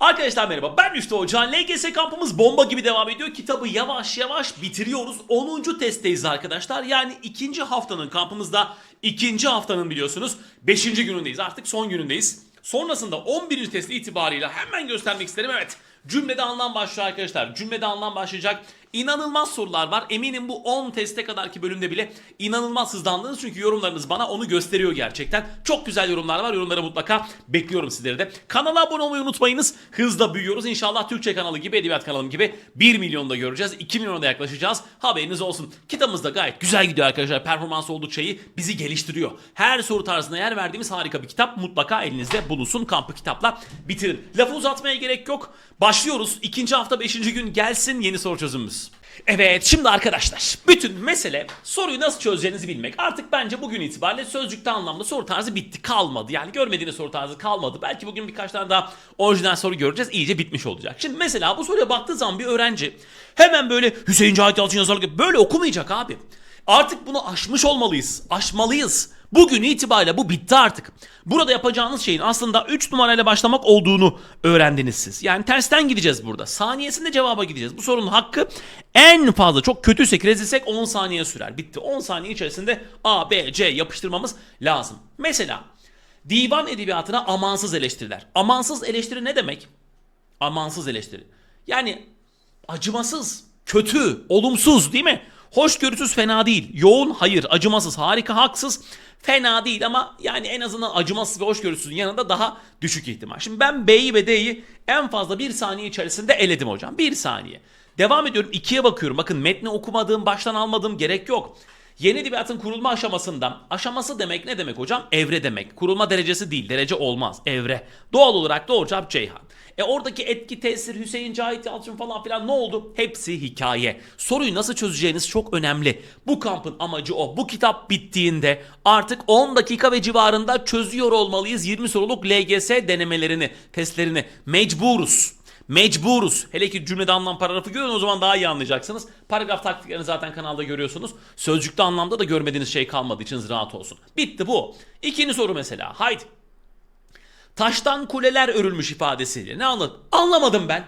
Arkadaşlar merhaba ben Rüştü Hoca. LGS kampımız bomba gibi devam ediyor. Kitabı yavaş yavaş bitiriyoruz. 10. testteyiz arkadaşlar. Yani ikinci haftanın kampımızda ikinci haftanın biliyorsunuz 5. günündeyiz. Artık son günündeyiz. Sonrasında 11. test itibariyle hemen göstermek isterim. Evet cümlede anlam başlıyor arkadaşlar. Cümlede anlam başlayacak. İnanılmaz sorular var. Eminim bu 10 teste kadarki bölümde bile inanılmaz hızlandınız. Çünkü yorumlarınız bana onu gösteriyor gerçekten. Çok güzel yorumlar var. Yorumları mutlaka bekliyorum sizleri de. Kanala abone olmayı unutmayınız. Hızla büyüyoruz. İnşallah Türkçe kanalı gibi, edebiyat kanalım gibi 1 milyonda göreceğiz. 2 milyona da yaklaşacağız. Haberiniz olsun. Kitabımız da gayet güzel gidiyor arkadaşlar. Performans oldukça iyi. Bizi geliştiriyor. Her soru tarzına yer verdiğimiz harika bir kitap. Mutlaka elinizde bulunsun. Kampı kitapla bitirin. Lafı uzatmaya gerek yok. Başlıyoruz. İkinci hafta 5. gün gelsin yeni soru çözümümüz. Evet şimdi arkadaşlar bütün mesele soruyu nasıl çözeceğinizi bilmek. Artık bence bugün itibariyle sözcükte anlamda soru tarzı bitti kalmadı. Yani görmediğiniz soru tarzı kalmadı. Belki bugün birkaç tane daha orijinal soru göreceğiz. İyice bitmiş olacak. Şimdi mesela bu soruya baktığı zaman bir öğrenci hemen böyle Hüseyin Cahit Yalçın yazarlık böyle okumayacak abi. Artık bunu aşmış olmalıyız. Aşmalıyız. Bugün itibariyle bu bitti artık. Burada yapacağınız şeyin aslında 3 numarayla başlamak olduğunu öğrendiniz siz. Yani tersten gideceğiz burada. Saniyesinde cevaba gideceğiz. Bu sorunun hakkı en fazla çok kötüysek rezilsek 10 saniye sürer. Bitti. 10 saniye içerisinde A, B, C yapıştırmamız lazım. Mesela divan edebiyatına amansız eleştiriler. Amansız eleştiri ne demek? Amansız eleştiri. Yani acımasız, kötü, olumsuz değil mi? Hoşgörüsüz fena değil. Yoğun hayır, acımasız, harika, haksız fena değil ama yani en azından acımasız ve hoşgörüsüzün yanında daha düşük ihtimal. Şimdi ben B'yi ve D'yi en fazla bir saniye içerisinde eledim hocam. Bir saniye. Devam ediyorum ikiye bakıyorum. Bakın metni okumadığım, baştan almadığım gerek yok. Yeni edebiyatın kurulma aşamasından, aşaması demek ne demek hocam? Evre demek. Kurulma derecesi değil, derece olmaz. Evre. Doğal olarak doğru cevap Ceyhan. E oradaki etki, tesir, Hüseyin Cahit Yalçın falan filan ne oldu? Hepsi hikaye. Soruyu nasıl çözeceğiniz çok önemli. Bu kampın amacı o. Bu kitap bittiğinde artık 10 dakika ve civarında çözüyor olmalıyız 20 soruluk LGS denemelerini, testlerini. Mecburuz. Mecburuz. Hele ki cümlede anlam paragrafı görün o zaman daha iyi anlayacaksınız. Paragraf taktiklerini zaten kanalda görüyorsunuz. Sözcükte anlamda da görmediğiniz şey kalmadığı için rahat olsun. Bitti bu. İkinci soru mesela. Haydi. Taştan kuleler örülmüş ifadesiyle ne anladın? Anlamadım ben.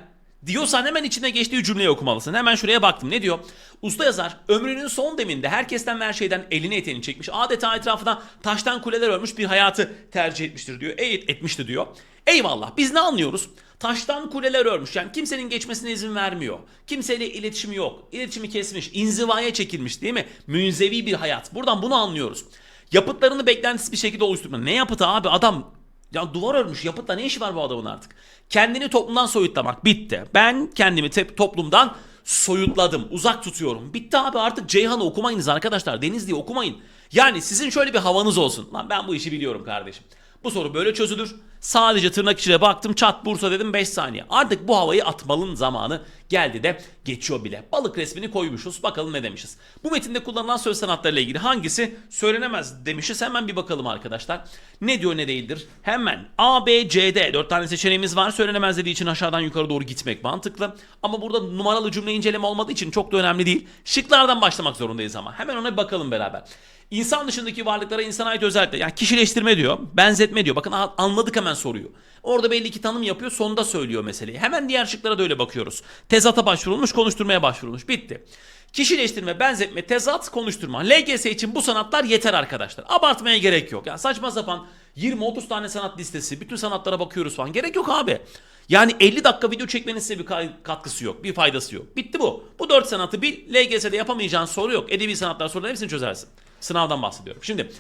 Diyorsan hemen içine geçtiği cümleyi okumalısın. Hemen şuraya baktım. Ne diyor? Usta yazar ömrünün son deminde herkesten ve her şeyden elini eteğini çekmiş. Adeta etrafına taştan kuleler örmüş bir hayatı tercih etmiştir diyor. Evet etmişti diyor. Eyvallah biz ne anlıyoruz? Taştan kuleler örmüş. Yani kimsenin geçmesine izin vermiyor. Kimseyle iletişimi yok. İletişimi kesmiş. inzivaya çekilmiş değil mi? Münzevi bir hayat. Buradan bunu anlıyoruz. Yapıtlarını beklentisiz bir şekilde oluşturma. Ne yapıtı abi? Adam ya duvar örmüş. Yapıtla ne işi var bu adamın artık? Kendini toplumdan soyutlamak. Bitti. Ben kendimi toplumdan soyutladım. Uzak tutuyorum. Bitti abi artık Ceyhan'ı okumayınız arkadaşlar. Denizli'yi okumayın. Yani sizin şöyle bir havanız olsun. Lan ben bu işi biliyorum kardeşim. Bu soru böyle çözülür. Sadece tırnak içine baktım çat Bursa dedim 5 saniye. Artık bu havayı atmalın zamanı geldi de geçiyor bile. Balık resmini koymuşuz bakalım ne demişiz. Bu metinde kullanılan söz sanatlarıyla ilgili hangisi söylenemez demişiz. Hemen bir bakalım arkadaşlar. Ne diyor ne değildir. Hemen A, B, C, D 4 tane seçeneğimiz var. Söylenemez dediği için aşağıdan yukarı doğru gitmek mantıklı. Ama burada numaralı cümle inceleme olmadığı için çok da önemli değil. Şıklardan başlamak zorundayız ama. Hemen ona bir bakalım beraber. İnsan dışındaki varlıklara insana ait özellikle yani kişileştirme diyor, benzetme diyor. Bakın anladık hemen soruyu. Orada belli ki tanım yapıyor, sonunda söylüyor meseleyi. Hemen diğer şıklara da öyle bakıyoruz. Tezata başvurulmuş, konuşturmaya başvurulmuş. Bitti. Kişileştirme, benzetme, tezat, konuşturma. LGS için bu sanatlar yeter arkadaşlar. Abartmaya gerek yok. Yani saçma sapan 20-30 tane sanat listesi, bütün sanatlara bakıyoruz falan. Gerek yok abi. Yani 50 dakika video çekmenin size bir katkısı yok, bir faydası yok. Bitti bu. Bu 4 sanatı bil, LGS'de yapamayacağın soru yok. Edebi sanatlar soruların hepsini çözersin. Sınavdan bahsediyorum. Şimdi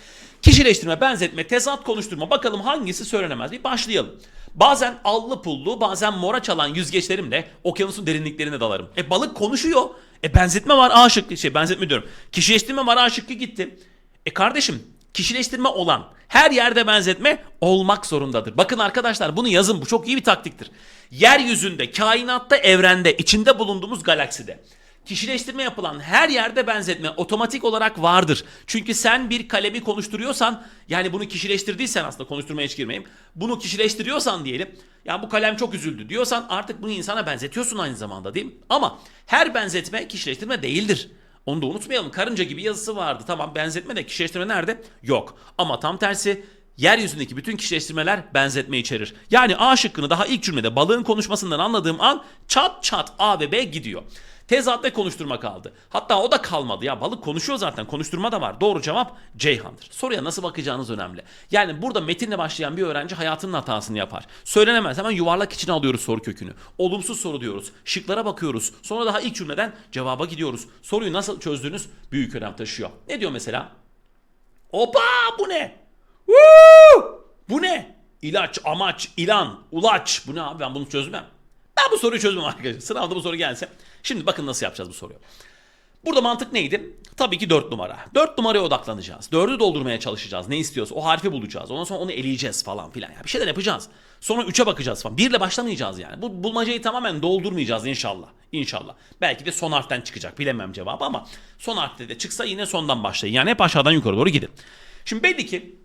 kişileştirme, benzetme, tezat, konuşturma. Bakalım hangisi söylenemez. Bir başlayalım. Bazen allı pullu, bazen mora çalan yüzgeçlerimle okyanusun derinliklerine dalarım. E balık konuşuyor. E benzetme var A şıkkı, şey benzetme diyorum. Kişileştirme var A şıkkı gitti. E kardeşim kişileştirme olan her yerde benzetme olmak zorundadır. Bakın arkadaşlar bunu yazın bu çok iyi bir taktiktir. Yeryüzünde, kainatta, evrende, içinde bulunduğumuz galakside kişileştirme yapılan her yerde benzetme otomatik olarak vardır. Çünkü sen bir kalemi konuşturuyorsan yani bunu kişileştirdiysen aslında konuşturmaya hiç girmeyeyim. Bunu kişileştiriyorsan diyelim ya bu kalem çok üzüldü diyorsan artık bunu insana benzetiyorsun aynı zamanda değil mi? Ama her benzetme kişileştirme değildir. Onu da unutmayalım. Karınca gibi yazısı vardı. Tamam benzetme de kişileştirme nerede? Yok. Ama tam tersi yeryüzündeki bütün kişileştirmeler benzetme içerir. Yani A şıkkını daha ilk cümlede balığın konuşmasından anladığım an çat çat A ve B gidiyor. Tezat ve konuşturma kaldı. Hatta o da kalmadı ya balık konuşuyor zaten konuşturma da var. Doğru cevap Ceyhan'dır. Soruya nasıl bakacağınız önemli. Yani burada metinle başlayan bir öğrenci hayatının hatasını yapar. Söylenemez hemen yuvarlak içine alıyoruz soru kökünü. Olumsuz soru diyoruz. Şıklara bakıyoruz. Sonra daha ilk cümleden cevaba gidiyoruz. Soruyu nasıl çözdüğünüz büyük önem taşıyor. Ne diyor mesela? Opa bu ne? Woo! Bu ne? İlaç, amaç, ilan, ulaç. Bu ne abi ben bunu çözmem. Ben bu soruyu çözmem arkadaşlar. Sınavda bu soru gelse. Şimdi bakın nasıl yapacağız bu soruyu. Burada mantık neydi? Tabii ki 4 numara. 4 numaraya odaklanacağız. 4'ü doldurmaya çalışacağız. Ne istiyorsa o harfi bulacağız. Ondan sonra onu eleyeceğiz falan filan. Yani bir şeyler yapacağız. Sonra 3'e bakacağız falan. 1 ile başlamayacağız yani. Bu bulmacayı tamamen doldurmayacağız inşallah. İnşallah. Belki de son harften çıkacak. Bilemem cevabı ama son harfte de çıksa yine sondan başlayın. Yani hep aşağıdan yukarı doğru gidin. Şimdi belli ki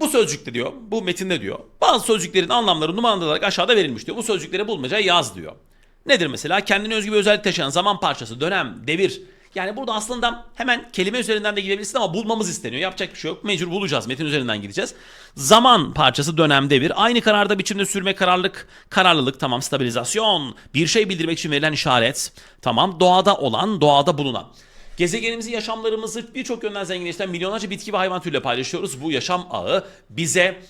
bu sözcükte diyor, bu metinde diyor. Bazı sözcüklerin anlamları numaralandırılarak aşağıda verilmiş diyor. Bu sözcükleri bulmaca yaz diyor. Nedir mesela? Kendine özgü bir özellik taşıyan zaman parçası, dönem, devir. Yani burada aslında hemen kelime üzerinden de gidebilirsin ama bulmamız isteniyor. Yapacak bir şey yok. Mecbur bulacağız. Metin üzerinden gideceğiz. Zaman parçası, dönem, devir. Aynı kararda biçimde sürme, kararlılık, kararlılık. Tamam, stabilizasyon. Bir şey bildirmek için verilen işaret. Tamam, doğada olan, doğada bulunan. Gezegenimizi, yaşamlarımızı birçok yönden zenginleştiren milyonlarca bitki ve hayvan türüyle paylaşıyoruz. Bu yaşam ağı bize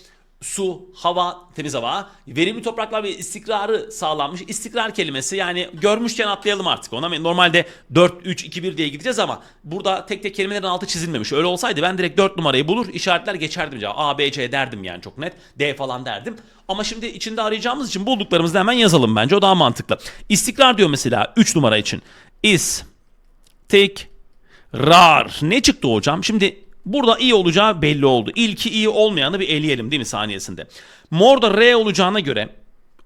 su, hava, temiz hava, verimli topraklar ve istikrarı sağlanmış. İstikrar kelimesi yani görmüşken atlayalım artık ona. Normalde 4, 3, 2, 1 diye gideceğiz ama burada tek tek kelimelerin altı çizilmemiş. Öyle olsaydı ben direkt 4 numarayı bulur, işaretler geçerdim cevap. A, B, C derdim yani çok net. D falan derdim. Ama şimdi içinde arayacağımız için bulduklarımızı hemen yazalım bence. O daha mantıklı. İstikrar diyor mesela 3 numara için. Is, tik, rar. Ne çıktı hocam? Şimdi burada iyi olacağı belli oldu. İlki iyi olmayanı bir eleyelim değil mi saniyesinde? Morda R olacağına göre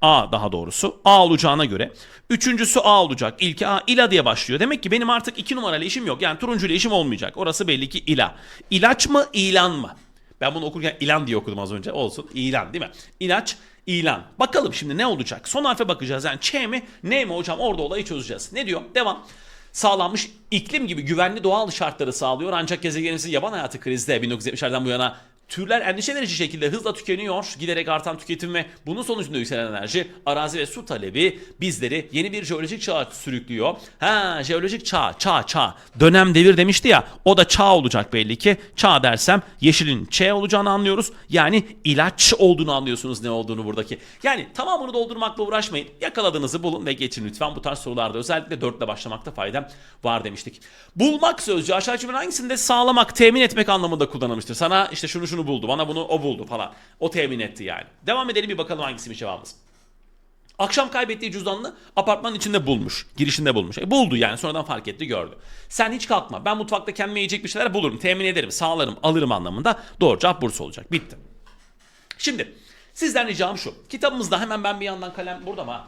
A daha doğrusu. A olacağına göre. Üçüncüsü A olacak. İlki A. İla diye başlıyor. Demek ki benim artık iki numaralı işim yok. Yani turuncu ile işim olmayacak. Orası belli ki ila. İlaç mı ilan mı? Ben bunu okurken ilan diye okudum az önce. Olsun. İlan değil mi? İlaç, ilan. Bakalım şimdi ne olacak? Son harfe bakacağız. Yani Ç mi, ne mi hocam? Orada olayı çözeceğiz. Ne diyor? Devam sağlanmış iklim gibi güvenli doğal şartları sağlıyor. Ancak gezegenimizin yaban hayatı krizde 1970'lerden bu yana türler endişe verici şekilde hızla tükeniyor. Giderek artan tüketim ve bunun sonucunda yükselen enerji, arazi ve su talebi bizleri yeni bir jeolojik çağa sürüklüyor. Ha jeolojik çağ, çağ, çağ. Dönem devir demişti ya. O da çağ olacak belli ki. Çağ dersem yeşilin Ç olacağını anlıyoruz. Yani ilaç olduğunu anlıyorsunuz ne olduğunu buradaki. Yani tamamını doldurmakla uğraşmayın. Yakaladığınızı bulun ve geçin lütfen. Bu tarz sorularda özellikle 4 ile başlamakta fayda var demiştik. Bulmak sözcüğü aşağı yukarı hangisinde sağlamak, temin etmek anlamında kullanılmıştır. Sana işte şunu şunu buldu, bana bunu o buldu falan. O temin etti yani. Devam edelim bir bakalım hangisiymiş cevabımız. Akşam kaybettiği cüzdanını apartmanın içinde bulmuş. Girişinde bulmuş. E, buldu yani sonradan fark etti gördü. Sen hiç kalkma. Ben mutfakta kendime yiyecek bir şeyler bulurum. Temin ederim. Sağlarım. Alırım anlamında. Doğru cevap Bursa olacak. Bitti. Şimdi sizden ricam şu. Kitabımızda hemen ben bir yandan kalem burada mı?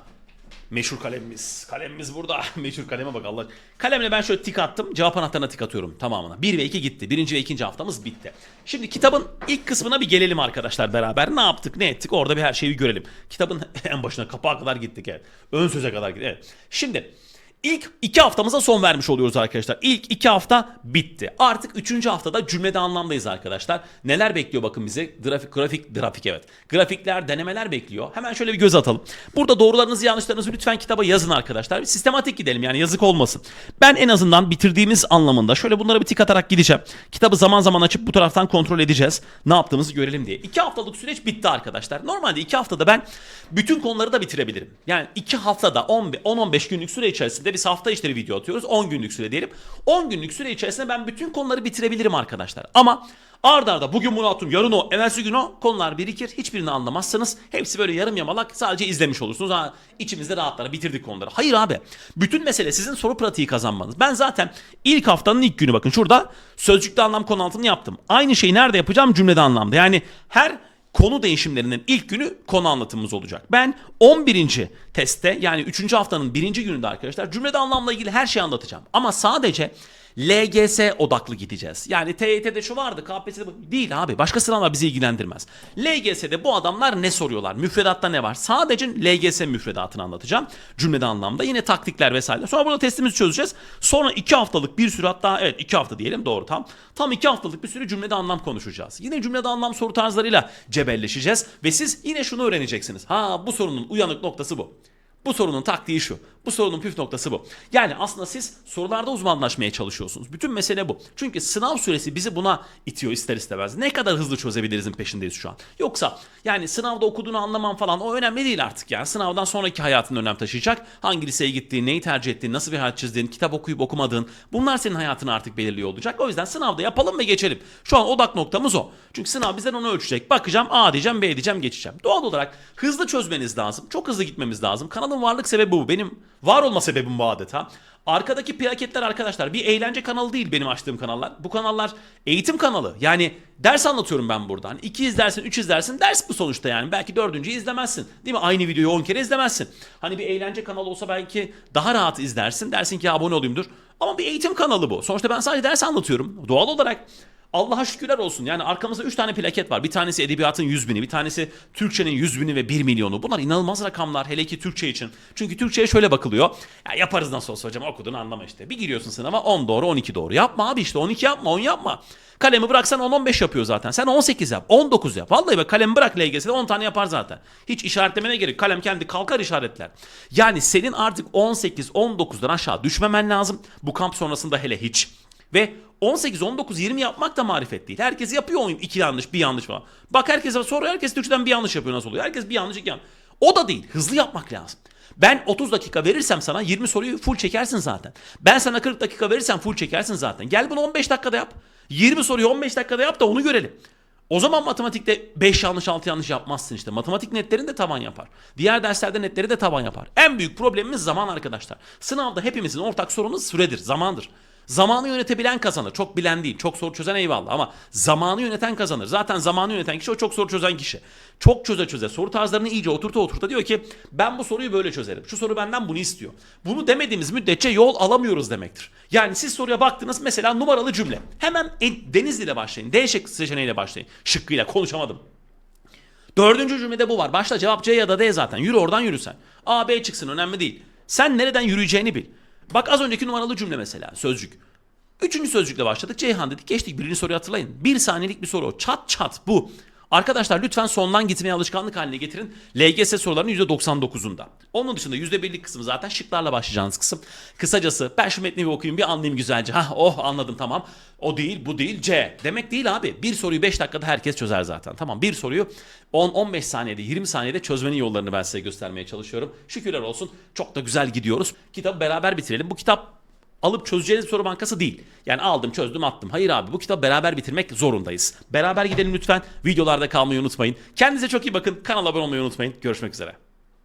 Meşhur kalemimiz. Kalemimiz burada. Meşhur kaleme bak Allah. Kalemle ben şöyle tik attım. Cevap anahtarına tik atıyorum tamamına. 1 ve 2 gitti. Birinci ve ikinci haftamız bitti. Şimdi kitabın ilk kısmına bir gelelim arkadaşlar beraber. Ne yaptık ne ettik orada bir her şeyi görelim. Kitabın en başına kapağa kadar gittik evet. Ön söze kadar gittik. Evet. Şimdi İlk iki haftamıza son vermiş oluyoruz arkadaşlar. İlk iki hafta bitti. Artık üçüncü haftada cümlede anlamdayız arkadaşlar. Neler bekliyor bakın bize? Grafik, grafik, grafik evet. Grafikler, denemeler bekliyor. Hemen şöyle bir göz atalım. Burada doğrularınızı yanlışlarınızı lütfen kitaba yazın arkadaşlar. Bir sistematik gidelim yani yazık olmasın. Ben en azından bitirdiğimiz anlamında şöyle bunlara bir tik atarak gideceğim. Kitabı zaman zaman açıp bu taraftan kontrol edeceğiz. Ne yaptığımızı görelim diye. İki haftalık süreç bitti arkadaşlar. Normalde iki haftada ben bütün konuları da bitirebilirim. Yani iki haftada 10-15 günlük süre içerisinde biz hafta içleri video atıyoruz. 10 günlük süre diyelim. 10 günlük süre içerisinde ben bütün konuları bitirebilirim arkadaşlar. Ama ard arda bugün bunu attım, yarın o, evvelsi gün o konular birikir. Hiçbirini anlamazsanız hepsi böyle yarım yamalak sadece izlemiş olursunuz. Ha, içimizde rahatlara bitirdik konuları. Hayır abi. Bütün mesele sizin soru pratiği kazanmanız. Ben zaten ilk haftanın ilk günü bakın şurada sözcükte anlam konu altını yaptım. Aynı şeyi nerede yapacağım? Cümlede anlamda. Yani her konu değişimlerinin ilk günü konu anlatımımız olacak. Ben 11. testte yani 3. haftanın 1. gününde arkadaşlar cümlede anlamla ilgili her şeyi anlatacağım. Ama sadece LGS odaklı gideceğiz. Yani TYT'de şu vardı, KPSS'de bu değil abi. Başka sınavlar bizi ilgilendirmez. LGS'de bu adamlar ne soruyorlar? Müfredatta ne var? Sadece LGS müfredatını anlatacağım. Cümlede anlamda. Yine taktikler vesaire. Sonra burada testimizi çözeceğiz. Sonra iki haftalık bir sürü hatta evet iki hafta diyelim doğru tam. Tam iki haftalık bir sürü cümlede anlam konuşacağız. Yine cümlede anlam soru tarzlarıyla cebelleşeceğiz. Ve siz yine şunu öğreneceksiniz. Ha bu sorunun uyanık noktası bu. Bu sorunun taktiği şu. Bu sorunun püf noktası bu. Yani aslında siz sorularda uzmanlaşmaya çalışıyorsunuz. Bütün mesele bu. Çünkü sınav süresi bizi buna itiyor ister istemez. Ne kadar hızlı çözebilirizin peşindeyiz şu an. Yoksa yani sınavda okuduğunu anlamam falan o önemli değil artık yani. Sınavdan sonraki hayatın önem taşıyacak. Hangi liseye gittiğin, neyi tercih ettiğin, nasıl bir hayat çizdiğin, kitap okuyup okumadığın bunlar senin hayatını artık belirliyor olacak. O yüzden sınavda yapalım ve geçelim. Şu an odak noktamız o. Çünkü sınav bizden onu ölçecek. Bakacağım A diyeceğim, B diyeceğim, geçeceğim. Doğal olarak hızlı çözmeniz lazım. Çok hızlı gitmemiz lazım. Kanalın varlık sebebi bu. Benim var olma sebebim bu adeta. Arkadaki plaketler arkadaşlar bir eğlence kanalı değil benim açtığım kanallar. Bu kanallar eğitim kanalı. Yani ders anlatıyorum ben buradan. 2 izlersin, 3 izlersin. Ders bu sonuçta yani. Belki dördüncüyü izlemezsin. Değil mi? Aynı videoyu 10 kere izlemezsin. Hani bir eğlence kanalı olsa belki daha rahat izlersin. Dersin ki abone olayımdır. Ama bir eğitim kanalı bu. Sonuçta ben sadece ders anlatıyorum. Doğal olarak Allah'a şükürler olsun. Yani arkamızda 3 tane plaket var. Bir tanesi edebiyatın 100 bini, bir tanesi Türkçenin 100 bini ve 1 milyonu. Bunlar inanılmaz rakamlar hele ki Türkçe için. Çünkü Türkçe'ye şöyle bakılıyor. Ya yaparız nasıl olsa hocam okuduğunu anlama işte. Bir giriyorsun sınava 10 doğru 12 doğru. Yapma abi işte 12 yapma 10 yapma. Kalemi bıraksan 10-15 yapıyor zaten. Sen 18 yap, 19 yap. Vallahi bak kalemi bırak LGS'de 10 tane yapar zaten. Hiç işaretlemene gerek. Kalem kendi kalkar işaretler. Yani senin artık 18-19'dan aşağı düşmemen lazım. Bu kamp sonrasında hele hiç. Ve 18, 19, 20 yapmak da marifet değil. Herkes yapıyor oyun. iki yanlış, bir yanlış falan. Bak herkese soru herkes Türkçeden bir yanlış yapıyor nasıl oluyor? Herkes bir yanlış, iki yanlış. O da değil. Hızlı yapmak lazım. Ben 30 dakika verirsem sana 20 soruyu full çekersin zaten. Ben sana 40 dakika verirsem full çekersin zaten. Gel bunu 15 dakikada yap. 20 soruyu 15 dakikada yap da onu görelim. O zaman matematikte 5 yanlış 6 yanlış yapmazsın işte. Matematik netlerin de taban yapar. Diğer derslerde netleri de taban yapar. En büyük problemimiz zaman arkadaşlar. Sınavda hepimizin ortak sorunu süredir, zamandır. Zamanı yönetebilen kazanır. Çok bilen değil. Çok soru çözen eyvallah ama zamanı yöneten kazanır. Zaten zamanı yöneten kişi o çok soru çözen kişi. Çok çöze çöze soru tarzlarını iyice oturta oturta diyor ki ben bu soruyu böyle çözerim. Şu soru benden bunu istiyor. Bunu demediğimiz müddetçe yol alamıyoruz demektir. Yani siz soruya baktınız mesela numaralı cümle. Hemen e- Denizli ile başlayın. D seçeneğiyle başlayın. Şıkkıyla konuşamadım. Dördüncü cümlede bu var. Başta cevap C ya da D zaten. Yürü oradan yürü sen. A, B çıksın önemli değil. Sen nereden yürüyeceğini bil. Bak az önceki numaralı cümle mesela sözcük. Üçüncü sözcükle başladık. Ceyhan dedik. Geçtik birinci soruyu hatırlayın. Bir saniyelik bir soru. Çat çat bu. Arkadaşlar lütfen sondan gitmeye alışkanlık haline getirin. LGS sorularının %99'unda. Onun dışında %1'lik kısmı zaten şıklarla başlayacağınız kısım. Kısacası ben şu metni bir okuyayım bir anlayayım güzelce. Hah oh anladım tamam. O değil bu değil C. Demek değil abi. Bir soruyu 5 dakikada herkes çözer zaten. Tamam bir soruyu 10-15 saniyede 20 saniyede çözmenin yollarını ben size göstermeye çalışıyorum. Şükürler olsun çok da güzel gidiyoruz. Kitabı beraber bitirelim. Bu kitap alıp çözeceğiniz soru bankası değil. Yani aldım çözdüm attım. Hayır abi bu kitabı beraber bitirmek zorundayız. Beraber gidelim lütfen. Videolarda kalmayı unutmayın. Kendinize çok iyi bakın. Kanala abone olmayı unutmayın. Görüşmek üzere.